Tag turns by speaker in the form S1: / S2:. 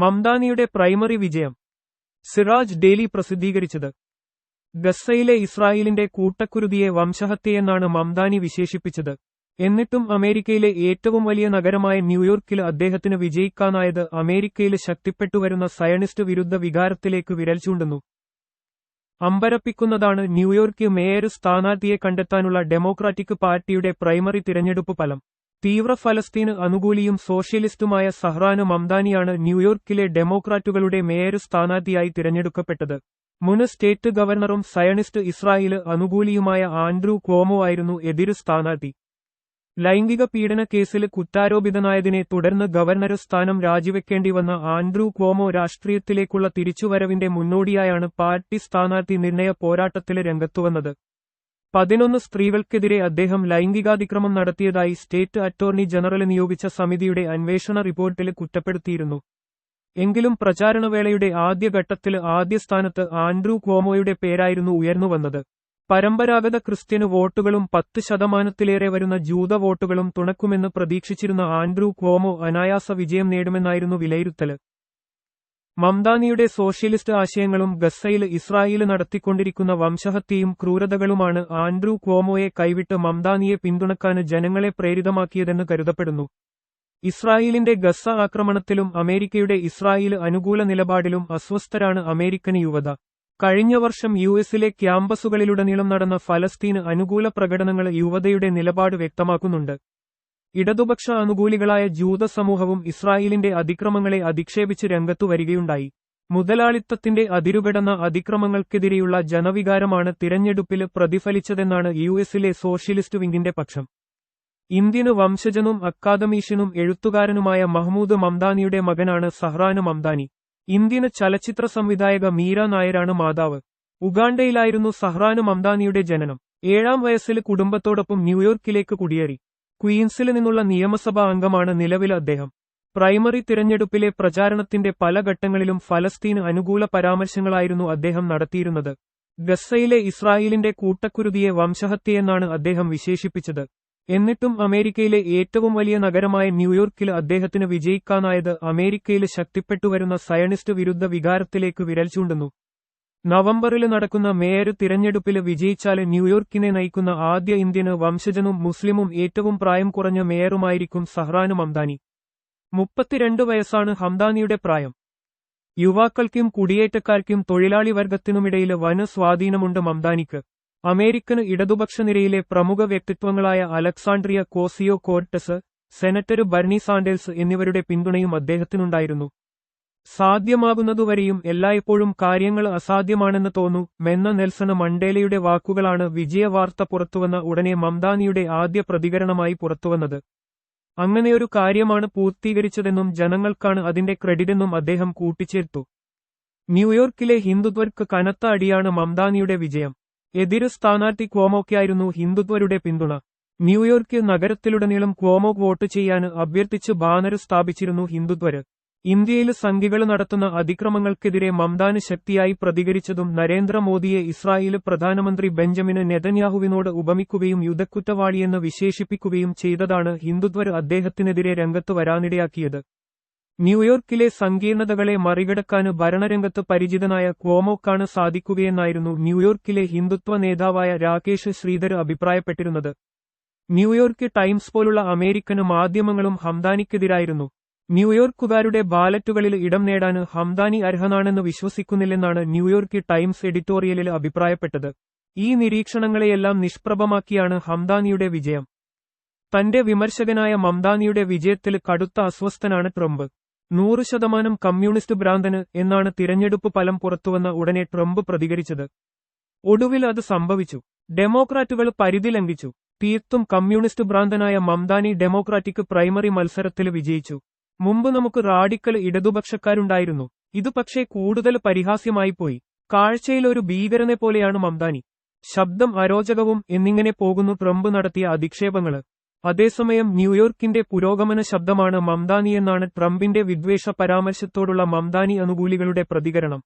S1: മംദാനിയുടെ primary വിജയം. Siraj daily പ്രസിദ്ധീകരിച്ചത്. ഗസ്സയിലെ ഇസ്രായേലിന്റെ കൂട്ടക്കുരുതിയെ വംശഹത്യയെന്നാണ് മംദാനി വിശേഷിപ്പിച്ചത്. എന്നിട്ടും അമേരിക്കയിലെ ഏറ്റവും വലിയ നഗരമായ ന്യൂയോർക്കിൽ അദ്ദേഹത്തിന് വിജയിക്കാനായത് അമേരിക്കയിൽ ശക്തിപ്പെട്ടുവരുന്ന സയണിസ്റ്റ് വിരുദ്ധ വികാരത്തിലേക്ക് വിരൽ ചൂണ്ടുന്നു. അമ്പരപ്പിക്കുന്നതാണ് ന്യൂയോർക്ക് മേയർ സ്ഥാനാർത്ഥിയെ കണ്ടെത്താനുള്ള ഡെമോക്രാറ്റിക് പാർട്ടിയുടെ പ്രൈമറി തിരഞ്ഞെടുപ്പ് ഫലം. തീവ്ര ഫലസ്തീന് അനുകൂലിയും സോഷ്യലിസ്റ്റുമായ സഹ്റാന് മംദാനിയാണ് ന്യൂയോർക്കിലെ ഡെമോക്രാറ്റുകളുടെ മേയർ സ്ഥാനാർത്ഥിയായി തിരഞ്ഞെടുക്കപ്പെട്ടത്. മുൻ സ്റ്റേറ്റ് ഗവർണറും സയണിസ്റ്റ് ഇസ്രായേൽ അനുകൂലിയുമായ ആൻഡ്രൂ ക്വോമോ ആയിരുന്നു എതിര് സ്ഥാനാർത്ഥി. ലൈംഗിക പീഡന കേസിൽ കുറ്റാരോപിതനായതിനെ തുടർന്ന് ഗവർണർ സ്ഥാനം രാജിവെക്കേണ്ടി വന്ന ആൻഡ്രൂ ക്വോമോ രാഷ്ട്രീയത്തിലേക്കുള്ള തിരിച്ചുവരവിന്റെ മുന്നോടിയായാണ് പാർട്ടി സ്ഥാനാർത്ഥി നിർണയ പോരാട്ടത്തിൽ രംഗത്തുവന്നത്. പതിനൊന്ന് സ്ത്രീകൾക്കെതിരെ അദ്ദേഹം ലൈംഗികാതിക്രമം നടത്തിയതായി സ്റ്റേറ്റ് അറ്റോർണി ജനറൽ നിയോഗിച്ച സമിതിയുടെ അന്വേഷണ റിപ്പോർട്ടിൽ കുറ്റപ്പെടുത്തിയിരുന്നു. എങ്കിലും പ്രചാരണവേളയുടെ ആദ്യഘട്ടത്തിൽ ആദ്യ സ്ഥാനത്ത് ആൻഡ്രൂ ക്വോമോയുടെ പേരായിരുന്നു ഉയർന്നുവന്നത്. പരമ്പരാഗത ക്രിസ്ത്യന് വോട്ടുകളും പത്ത് ശതമാനത്തിലേറെ വരുന്ന ജൂത വോട്ടുകളും തുണക്കുമെന്ന് പ്രതീക്ഷിച്ചിരുന്ന ആൻഡ്രൂ ക്വോമോ അനായാസ വിജയം നേടുമെന്നായിരുന്നു വിലയിരുത്തൽ. മംദാനിയുടെ സോഷ്യലിസ്റ്റ് ആശയങ്ങളും ഗസയിൽ ഇസ്രായേൽ നടത്തിക്കൊണ്ടിരിക്കുന്ന വംശഹത്യയും ക്രൂരതകളുമാണ് ആൻഡ്രൂ ക്വോമോയെ കൈവിട്ട് മംദാനിയെ പിന്തുണക്കാൻ ജനങ്ങളെ പ്രേരിതമാക്കിയതെന്ന് കരുതപ്പെടുന്നു. ഇസ്രായേലിന്റെ ഗസ ആക്രമണത്തിലും അമേരിക്കയുടെ ഇസ്രായേൽ അനുകൂല നിലപാടിലും അസ്വസ്ഥരാണ് അമേരിക്കൻ യുവത. കഴിഞ്ഞ വർഷം യു എസിലെ ക്യാമ്പസുകളിലുടനീളം നടന്ന ഫലസ്തീന് അനുകൂല പ്രകടനങ്ങൾ യുവതയുടെ നിലപാട് വ്യക്തമാക്കുന്നുണ്ട്. ഇടതുപക്ഷ അനുകൂലികളായ ജൂത സമൂഹവും ഇസ്രായേലിന്റെ അതിക്രമങ്ങളെ അധിക്ഷേപിച്ച് രംഗത്തു വരികയുണ്ടായി. മുതലാളിത്തത്തിന്റെ അതിരുകടന്ന അതിക്രമങ്ങൾക്കെതിരെയുള്ള ജനവികാരമാണ് തിരഞ്ഞെടുപ്പിൽ പ്രതിഫലിച്ചതെന്നാണ് യു എസിലെ സോഷ്യലിസ്റ്റ് വിംഗിന്റെ പക്ഷം. ഇന്ത്യന് വംശജനും അക്കാദമീഷ്യനും എഴുത്തുകാരനുമായ മഹ്മൂദ് മംദാനിയുടെ മകനാണ് സഹ്റാന് മംദാനി. ഇന്ത്യന് ചലച്ചിത്ര സംവിധായക മീര നായരാണ് മാതാവ്. ഉഗാണ്ടയിലായിരുന്നു സഹ്റാന് മംദാനിയുടെ ജനനം. ഏഴാം വയസ്സിൽ കുടുംബത്തോടൊപ്പം ന്യൂയോർക്കിലേക്ക് കുടിയേറി. ക്വീൻസിൽ നിന്നുള്ള നിയമസഭാ അംഗമാണ് നിലവിൽ അദ്ദേഹം. പ്രൈമറി തിരഞ്ഞെടുപ്പിലെ പ്രചാരണത്തിന്റെ പല ഘട്ടങ്ങളിലും ഫലസ്തീന് അനുകൂല പരാമർശങ്ങളായിരുന്നു അദ്ദേഹം നടത്തിയിരുന്നത്. ഗസയിലെ ഇസ്രായേലിന്റെ കൂട്ടക്കുരുതിയെ വംശഹത്യയെന്നാണ് അദ്ദേഹം വിശേഷിപ്പിച്ചത്. എന്നിട്ടും അമേരിക്കയിലെ ഏറ്റവും വലിയ നഗരമായ ന്യൂയോർക്കിൽ അദ്ദേഹത്തിന് വിജയിക്കാനായത് അമേരിക്കയിൽ ശക്തിപ്പെട്ടുവരുന്ന സയണിസ്റ്റ് വിരുദ്ധ വികാരത്തിലേക്ക് വിരൽ ചൂണ്ടുന്നു. നവംബറിൽ നടക്കുന്ന മേയർ തിരഞ്ഞെടുപ്പിൽ വിജയിച്ചാൽ ന്യൂയോർക്കിനെ നയിക്കുന്ന ആദ്യ ഇന്ത്യന് വംശജനും മുസ്ലിമും ഏറ്റവും പ്രായം കുറഞ്ഞ മേയറുമായിരിക്കും സഹ്റാനും മംദാനി. മുപ്പത്തിരണ്ട് വയസ്സാണ് ഹംദാനിയുടെ പ്രായം. യുവാക്കൾക്കും കുടിയേറ്റക്കാർക്കും തൊഴിലാളി വർഗത്തിനുമിടയിൽ വന സ്വാധീനമുണ്ട് മംദാനിക്ക്. അമേരിക്കൻ ഇടതുപക്ഷ നിരയിലെ പ്രമുഖ വ്യക്തിത്വങ്ങളായ Alexandria Ocasio Cortez senator Bernie Sanders എന്നിവരുടെ പിന്തുണയും അദ്ദേഹത്തിനുണ്ടായിരുന്നു. സാധ്യമാകുന്നതുവരെയും എല്ലായ്പ്പോഴും കാര്യങ്ങൾ അസാധ്യമാണെന്ന് തോന്നു. മെന്ന നെൽസണ് മണ്ടേലയുടെ വാക്കുകളാണ് വിജയവാർത്ത പുറത്തുവന്ന ഉടനെ മംദാനിയുടെ ആദ്യ പ്രതികരണമായി പുറത്തുവന്നത്. അങ്ങനെയൊരു കാര്യമാണ് പൂർത്തീകരിച്ചതെന്നും ജനങ്ങൾക്കാണ് അതിന്റെ ക്രെഡിറ്റെന്നും അദ്ദേഹം കൂട്ടിച്ചേർത്തു. ന്യൂയോർക്കിലെ ഹിന്ദുത്വർക്ക് കനത്ത അടിയാണ് മംദാനിയുടെ വിജയം. എതിര് സ്ഥാനാർത്ഥി ക്വോമോയ്ക്കായിരുന്നു ഹിന്ദുത്വരുടെ പിന്തുണ. ന്യൂയോർക്ക് നഗരത്തിലുടനീളം ക്വോമോ വോട്ട് ചെയ്യാൻ അഭ്യർത്ഥിച്ച് ബാനർ സ്ഥാപിച്ചിരുന്നു ഹിന്ദുത്വര്. ഇന്ത്യയിൽ സംഘികൾ നടത്തുന്ന അതിക്രമങ്ങൾക്കെതിരെ മംദാന് ശക്തിയായി പ്രതികരിച്ചതും നരേന്ദ്രമോദിയെ ഇസ്രായേൽ പ്രധാനമന്ത്രി ബെഞ്ചമിന് നെതന്യാഹുവിനോട് ഉപമിക്കുകയും യുദ്ധക്കുറ്റവാളിയെന്ന് വിശേഷിപ്പിക്കുകയും ചെയ്തതാണ് ഹിന്ദുത്വർ അദ്ദേഹത്തിനെതിരെ രംഗത്ത് വരാനിടയാക്കിയത്. ന്യൂയോർക്കിലെ സങ്കീർണതകളെ മറികടക്കാന് ഭരണരംഗത്ത് പരിചിതനായ ക്വോമോക്കാണ് സാധിക്കുകയെന്നായിരുന്നു ന്യൂയോർക്കിലെ ഹിന്ദുത്വ നേതാവായ രാകേഷ് ശ്രീധർ അഭിപ്രായപ്പെട്ടിരുന്നത്. ന്യൂയോർക്ക് ടൈംസ് പോലുള്ള അമേരിക്കൻ മാധ്യമങ്ങളും ഹംദാനിക്കെതിരായിരുന്നു. ന്യൂയോർക്കുകാരുടെ ബാലറ്റുകളിൽ ഇടം നേടാൻ ഹംദാനി അർഹനാണെന്ന് വിശ്വസിക്കുന്നില്ലെന്നാണ് ന്യൂയോർക്ക് ടൈംസ് എഡിറ്റോറിയലിൽ അഭിപ്രായപ്പെട്ടത്. ഈ നിരീക്ഷണങ്ങളെയെല്ലാം നിഷ്പ്രഭമാക്കിയാണ് ഹംദാനിയുടെ വിജയം. തന്റെ വിമർശകനായ മംദാനിയുടെ വിജയത്തിൽ കടുത്ത അസ്വസ്ഥനാണ് ട്രംപ്. നൂറ് ശതമാനം കമ്മ്യൂണിസ്റ്റ് ഭ്രാന്തന് എന്നാണ് തിരഞ്ഞെടുപ്പ് ഫലം പുറത്തുവന്ന ഉടനെ ട്രംപ് പ്രതികരിച്ചത്. ഒടുവിൽ അത് സംഭവിച്ചു. ഡെമോക്രാറ്റുകൾ പരിധി ലംഘിച്ചു. തീർത്തും കമ്മ്യൂണിസ്റ്റ് ഭ്രാന്തനായ മംദാനി ഡെമോക്രാറ്റിക് പ്രൈമറി മത്സരത്തിൽ വിജയിച്ചു. മുമ്പ് നമുക്ക് റാഡിക്കൽ ഇടതുപക്ഷക്കാരുണ്ടായിരുന്നു. ഇത് പക്ഷേ കൂടുതൽ പരിഹാസ്യമായി പോയി. കാഴ്ചയിൽ ഒരു ഭീകരനെ പോലെയാണ് മംദാനി. ശബ്ദം അരോചകവും എന്നിങ്ങനെ പോകുന്നു ട്രംപ് നടത്തിയ അധിക്ഷേപങ്ങൾ. അതേസമയം ന്യൂയോർക്കിന്റെ പുരോഗമന ശബ്ദമാണ് മംദാനി എന്നാണ് ട്രംപിന്റെ വിദ്വേഷ പരാമർശത്തോടുള്ള മംദാനി അനുകൂലികളുടെ പ്രതികരണം.